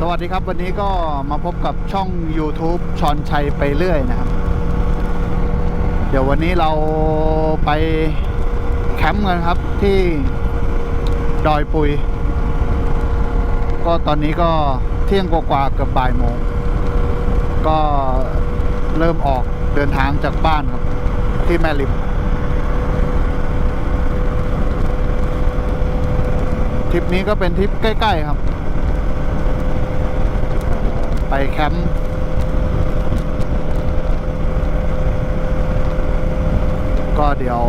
สวัสดีครับวันนี้ก็มาพบกับช่อง YouTube ชอนชัยไปเรื่อยนะครับ เดี๋ยววันนี้เราไปแคมป์กันครับที่ดอยปุย ก็ตอนนี้ก็เที่ยงกว่าเกือบบ่ายโมง ก็เริ่มออกเดินทางจากบ้านครับ ที่แม่ริม ทริปนี้ก็เป็นทริปใกล้ ๆ ครับ ไปแคมป์ก็เดี๋ยว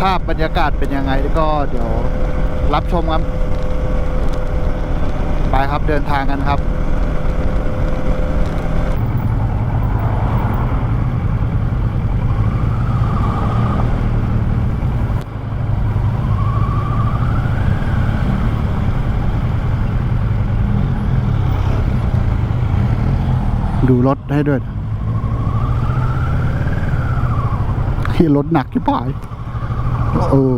ภาพบรรยากาศเป็นยังไงก็เดี๋ยวรับชมครับ ไปครับเดินทางกันครับ ดูรถให้ด้วยที่รถหนักที่ป่าย เออ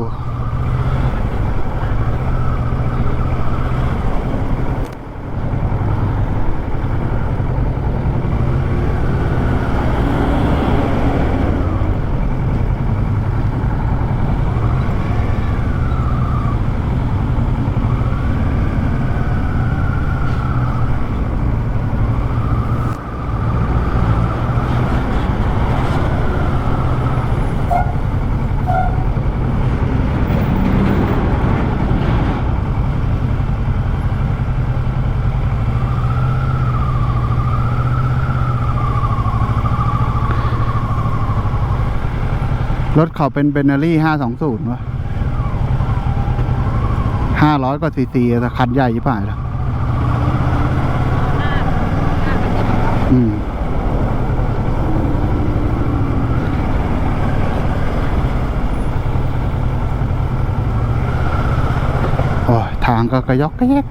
รถเขาเป็นเบนเนอรี่ห้าสองศูนย์วะห้าร้อยกว่าซีซีแต่คันใหญ่ยี่ป่ายแล้วอืมโอ้ยทางก็กระยอกกระแยก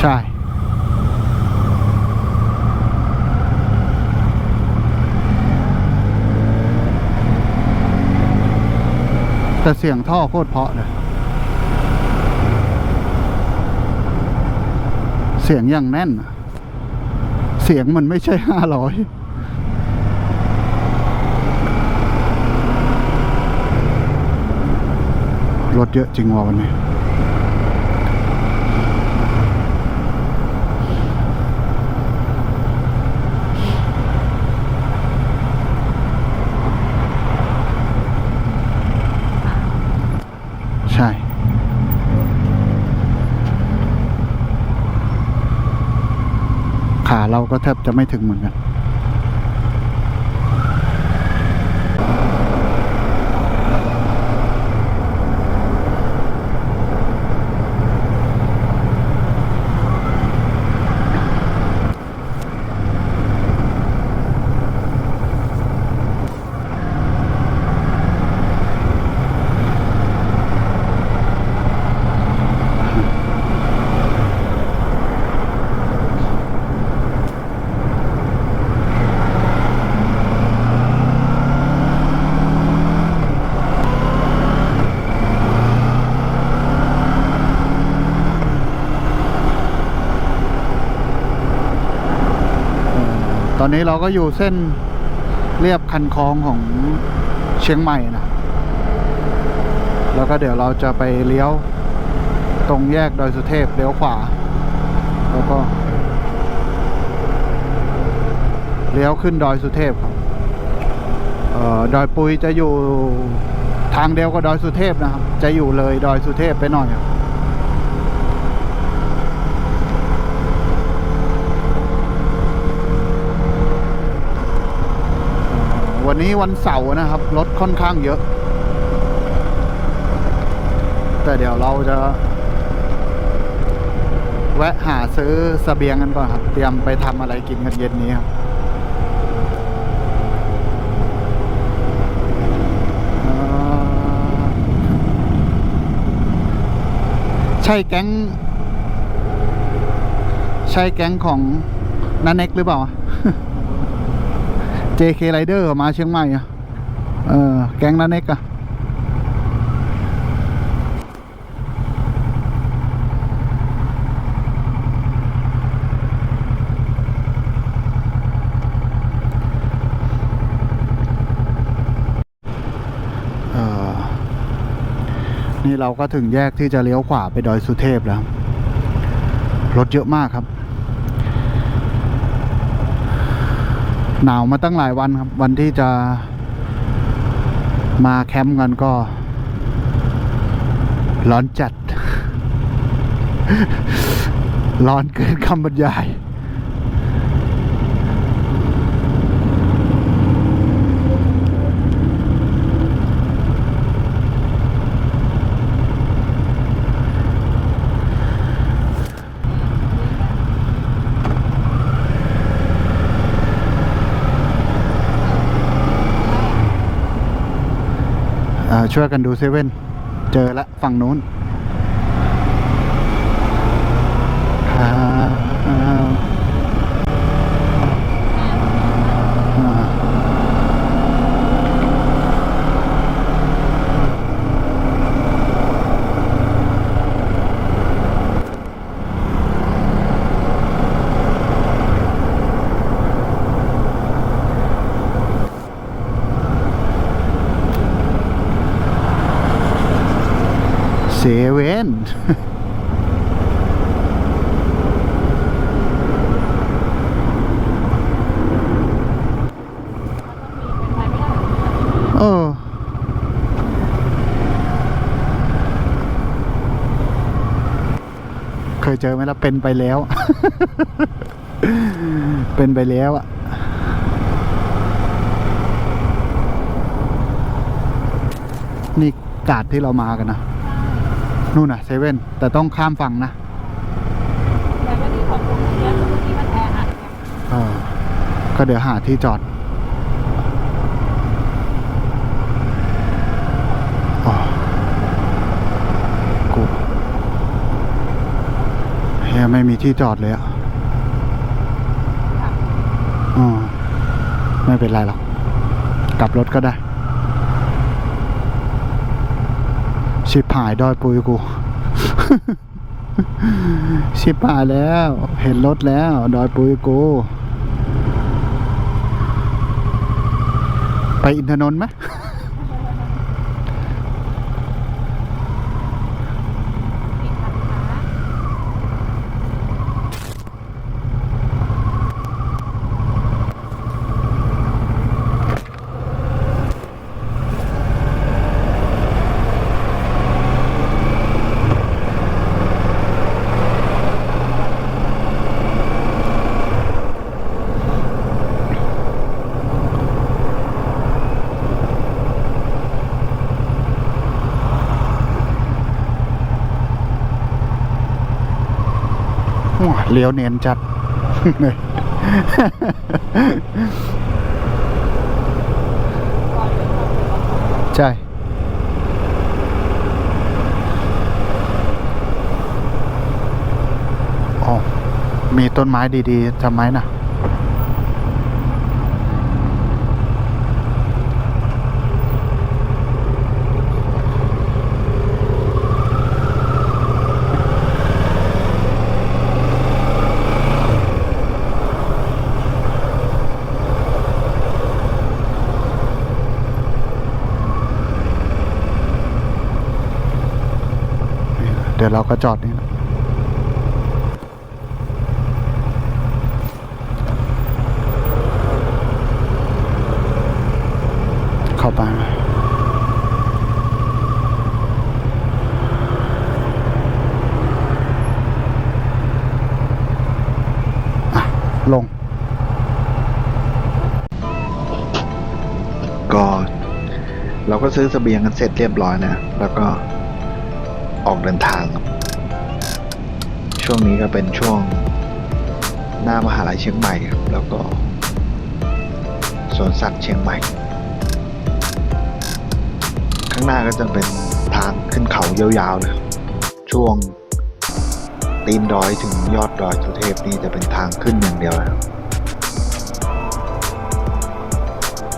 ใช่ แต่เสียงท่อโคตรเพาะเลย เสียงอย่างแน่น เสียงมันไม่ใช่ห้าร้อยรถเยอะจริงว่ะวันนี้ ใช่ ขาเราก็แทบจะไม่ถึงเหมือนกัน ตอนนี้เราก็อยู่เส้นเรียบคันคลองของเชียงใหม่นะ แล้วก็เดี๋ยวเราจะไปเลี้ยวตรงแยกดอยสุเทพเลี้ยวขวา แล้วก็ เลี้ยวขึ้นดอยสุเทพครับเอ่อดอยปุยจะอยู่ทางเดียวกับดอยสุเทพนะครับ จะอยู่เลยดอยสุเทพไปหน่อยครับวั นี้วันเสาร์นะครับรถค่อนข้างเยอะ แต่เดี๋ยวเราจะ แวะหาซื้อเสบียงกันก่อนครับ เตรียมไปทำอะไรกินกันเย็นนี้ครับใช่แก๊ง ใช่แก๊งของนันเน็กหรือเปล่า JK Rider มาเชียงใหม่อะเออ แก๊งนันเน็กอะเออนี่เราก็ถึงแยกที่จะเลี้ยวขวาไปดอยสุเทพแล้ว รถเยอะมากครับ หนาวมาตั้งหลายวันครับ วันที่จะมาแคมป์กันก็ ร้อนจัด ร้อนเกินคำบรรยาย ช่วยกันดูเซเว่นเจอละฝั่งนู้นอ่าอ่าอ่าเซเว่น เออ เค ยเจอไหมล่ะเป็นไปแล้ว เป็นไปแล้วอะนี่กาดที่เรามากันนะนู่นน่ะเซเว่นแต่ต้องข้ามฝั่งนะแต่วันนี้ของคุณเยอะตรงนี้มันแออัดไงเออก็เดี๋ยวหาที่จอดอ๋อกู เฮียไม่มีที่จอดเลยอะอ๋อไม่เป็นไรหรอก กลับรถก็ได้ ชิบหายดอยปุยกู ชิบหายแล้ว เห็นรถแล้ว ดอยปุยกู ไปอินทนนท์ไหม เลี้ยวเนียนจัดใช่อ๋อมีต้นไม้ดีๆทำไมนะ ดี๋ยวเราก็จอดนี่นะเข้าไปลง ก็ เราก็ซื้อสเสบียงกันเสร็จเรียบร้อยนะแล้วก็ ออกเดินทางครับ ช่วงนี้ก็เป็นช่วงหน้ามหาลัยเชียงใหม่ครับ แล้วก็สวนสัตว์เชียงใหม่ ข้างหน้าก็จะเป็นทางขึ้นเขายาวๆเลยช่วงตีนดอยถึงยอดดอยสุเทพนี่จะเป็นทางขึ้นอย่างเดียวนะครับ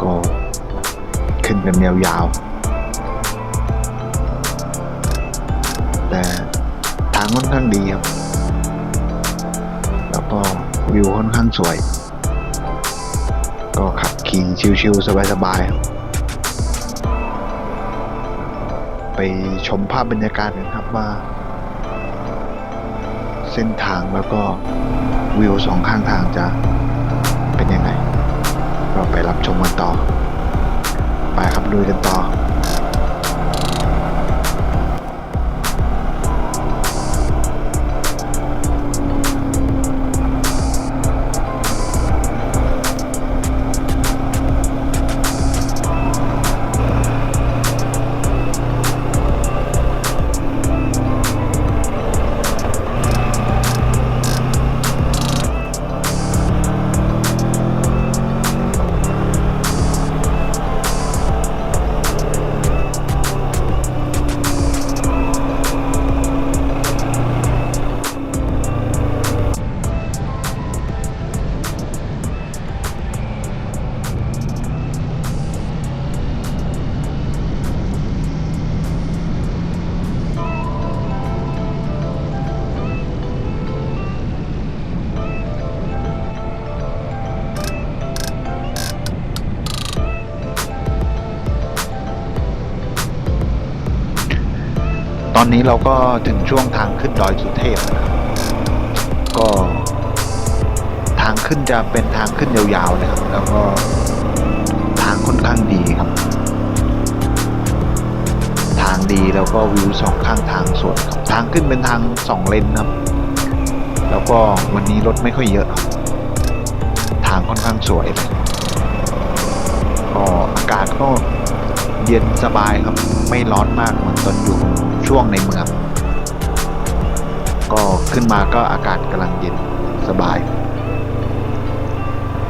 ก็ขึ้นกันยาวๆ แต่ทางค่อนข้างดีครับ แล้วก็วิวค่อนข้างสวย ก็ขับขี่ชิวๆสบายๆครับไปชมภาพบรรยากาศกันครับว่า เส้นทางแล้วก็วิวสองข้างทางจะเป็นยังไงก็ไปรับชมกันต่อ ไปครับลุยกันต่อ อนนี้เราก็ถึงช่วงทางขึ้นดอยสุเทพนะครับก็ ทางขึ้นจะเป็นทางขึ้นยาวๆเลยครับ แล้วก็ทางค่อนข้างดีครับ ทางดีแล้วก็วิวสองข้างทางสวยครับทางขึ้นเป็นทางสองเลนครับ แล้วก็วันนี้รถไม่ค่อยเยอะครับทางค่อนข้างสวยเลยก็อากาศก็เย็นสบายครับ ไม่ร้อนมากเหมือนตอนอยู่ ช่วงในเมือง ก็ขึ้นมาก็อากาศกำลังเย็นสบาย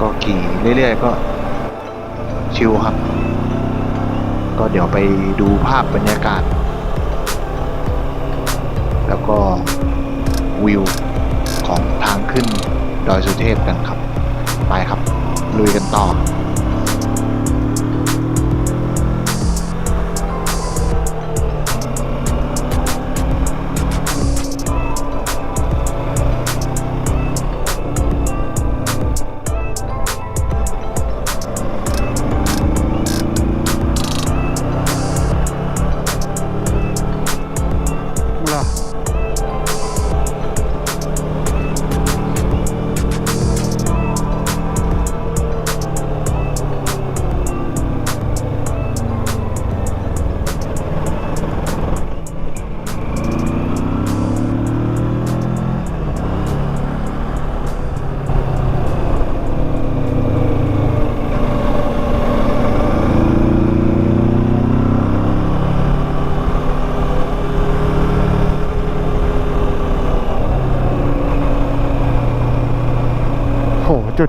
ก็ขี่เรื่อยๆก็ชิลครับ ก็เดี๋ยวไปดูภาพบรรยากาศ แล้วก็วิวของทางขึ้นดอยสุเทพกันครับ ไปครับ ลุยกันต่อ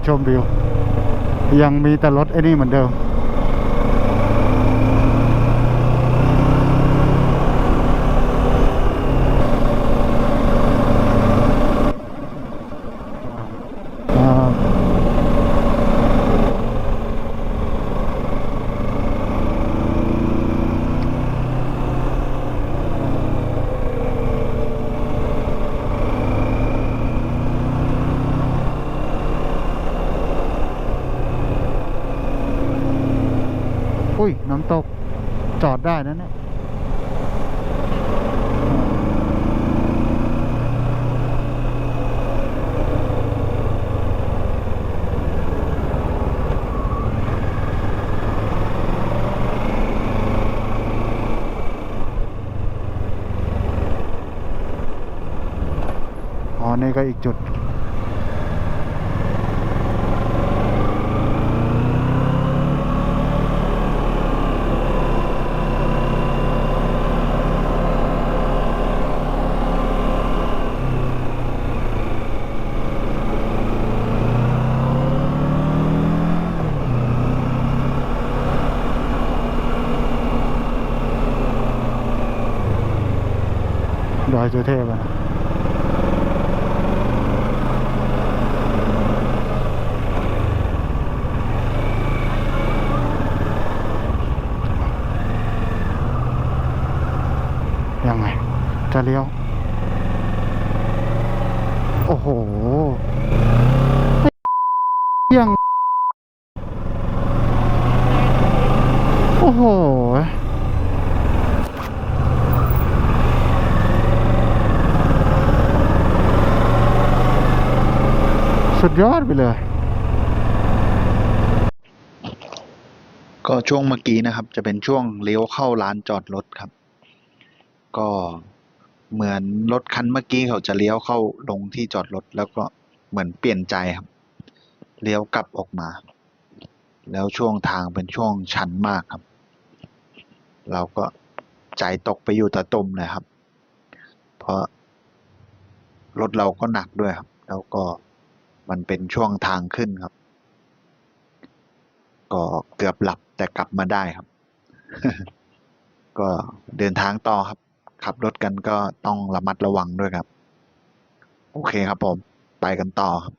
ชมวิว ยังมีแต่รถไอ้นี่เหมือนเดิม อ่าอุ้ย น้ำตก จอดได้นะเนี่ย อ๋อ นี่ก็อีกจุด ดอยสุเทพอะยังไง จะเลี้ยว โอ้โหยัง โอ้โห สุดยอดไปเลย ก็ช่วงเมื่อกี้นะครับ จะเป็นช่วงเลี้ยวเข้าร้านจอดรถครับ ก็เหมือนรถคันเมื่อกี้เขาจะเลี้ยวเข้าลงที่จอดรถแล้วก็เหมือนเปลี่ยนใจครับ เลี้ยวกลับออกมา แล้วช่วงทางเป็นช่วงชันมากครับ เราก็ใจตกไปอยู่ตะตุ่มเลยครับ เพราะรถเราก็หนักด้วยครับ แล้วก็ มันเป็นช่วงทางขึ้นครับ ก็เกือบหลับแต่กลับมาได้ครับ ก็เดินทางต่อครับ ขับรถกันก็ต้องระมัดระวังด้วยครับ โอเคครับผม ไปกันต่อครับ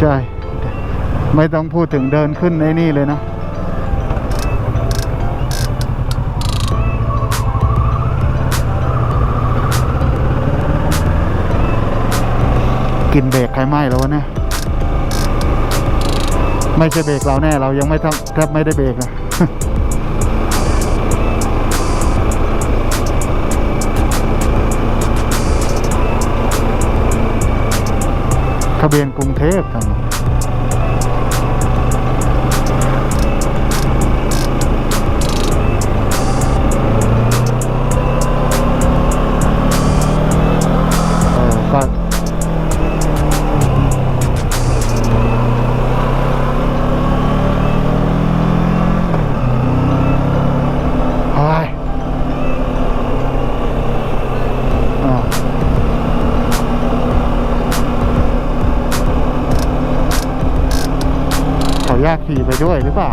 ใช่ ไม่ต้องพูดถึงเดินขึ้นในนี่เลยนะ กินเบรกใครไหม้แล้ววะเนี่ยไม่ใช่เบรกเราแน่ เรายังไม่ทำแทบไม่ได้เบรกนะทะเบียนกรุงเทพทำได้วยหรือเปล่า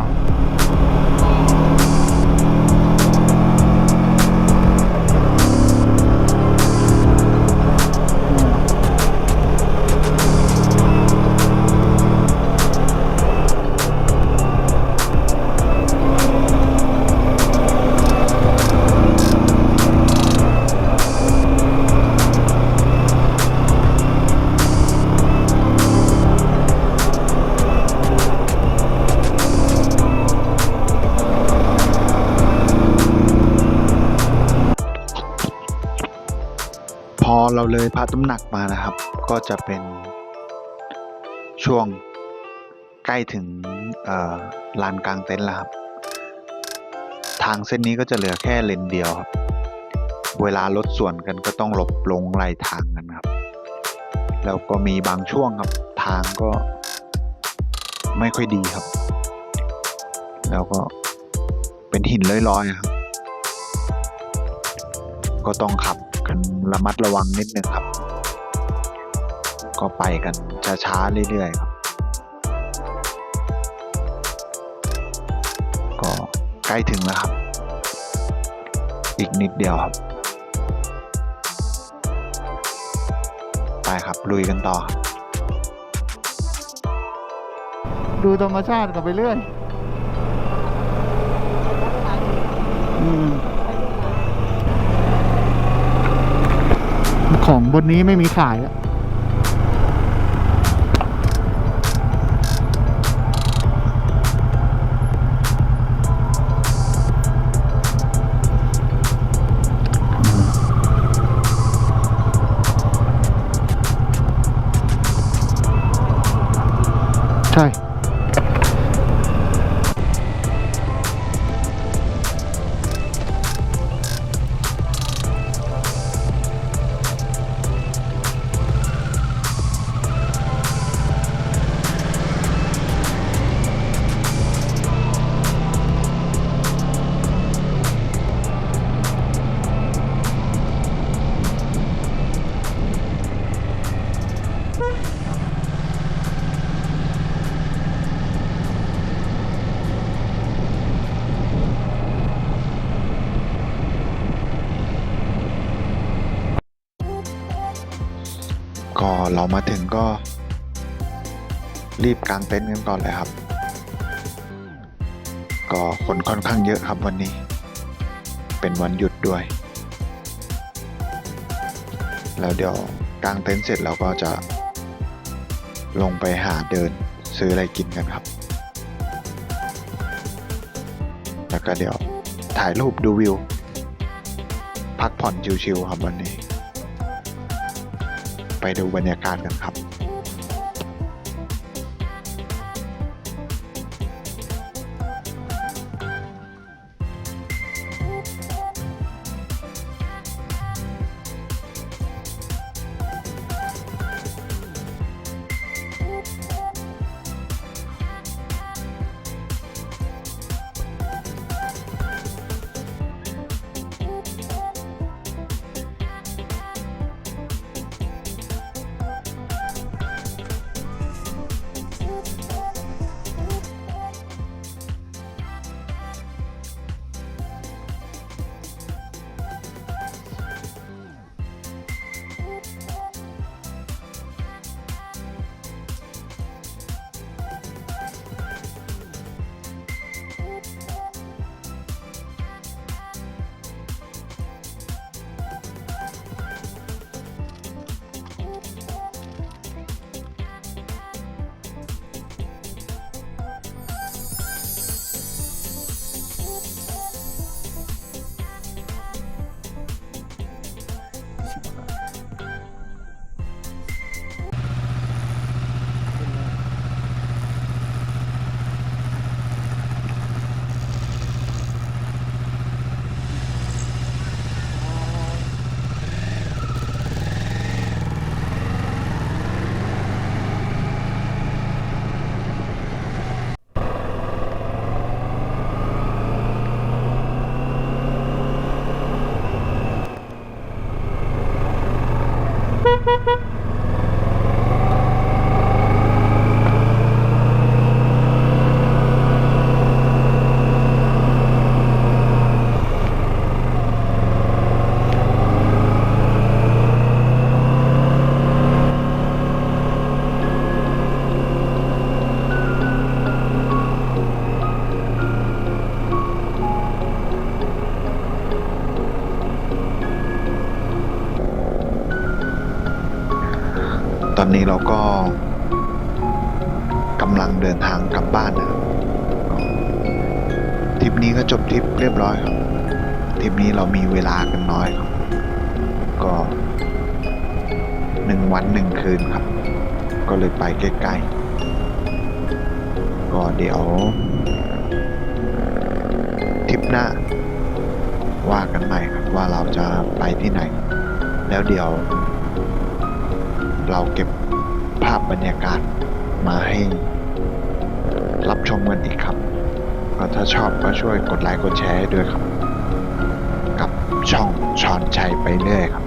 เราเลยพระตำหนักมานะครับ ก็จะเป็นช่วงใกล้ถึงลานกลางเต็นท์แล้วครับ ทางเส้นนี้ก็จะเหลือแค่เลนเดียวครับ เวลารถสวนกันก็ต้องหลบลงไหลทางกันครับ แล้วก็มีบางช่วงครับทางก็ไม่ค่อยดีครับ แล้วก็เป็นหินลอยๆครับ ก็ต้องขับ กันระมัดระวังนิดนึงครับ ก็ไปกันช้าๆเรื่อยๆครับ ก็ใกล้ถึงแล้วครับ อีกนิดเดียวครับไปครับลุยกันต่อ ดูธรรมชาติกันไปเรื่อย อืม ของบนนี้ไม่มีขายอะใก็เรามาถึงก็ รีบกางเต็นท์กันก่อนเลยครับ ก็คนค่อนข้างเยอะครับวันนี้ เป็นวันหยุดด้วย แล้วเดี๋ยวกางเต็นท์เสร็จเราก็จะ ลงไปหาเดินซื้ออะไรกินกันครับ แล้วก็เดี๋ยวถ่ายรูปดูวิว พักผ่อนชิวๆครับวันนี้ ไปดูบรรยากาศกันครับ นี้เราก็กำลังเดินทางกลับบ้านนะครับทริปนี้ก็จบทริปเรียบร้อยครับทริปนี้เรามีเวลากันน้อยครับ ก็หนึ่งวันหนึ่งคืนครับ ก็เลยไปใกล้ๆก็เดี๋ยวทริปหน้าว่ากันใหม่ครับว่าเราจะไปที่ไหน แล้วเดี๋ยว เราเก็บ ภาพบรรยากาศมาให้รับชมกันอีกครับ ก็ถ้าชอบก็ช่วยกดไลค์กดแชร์ให้ด้วยครับ กับช่องชอนชัยไปเรื่อยครับ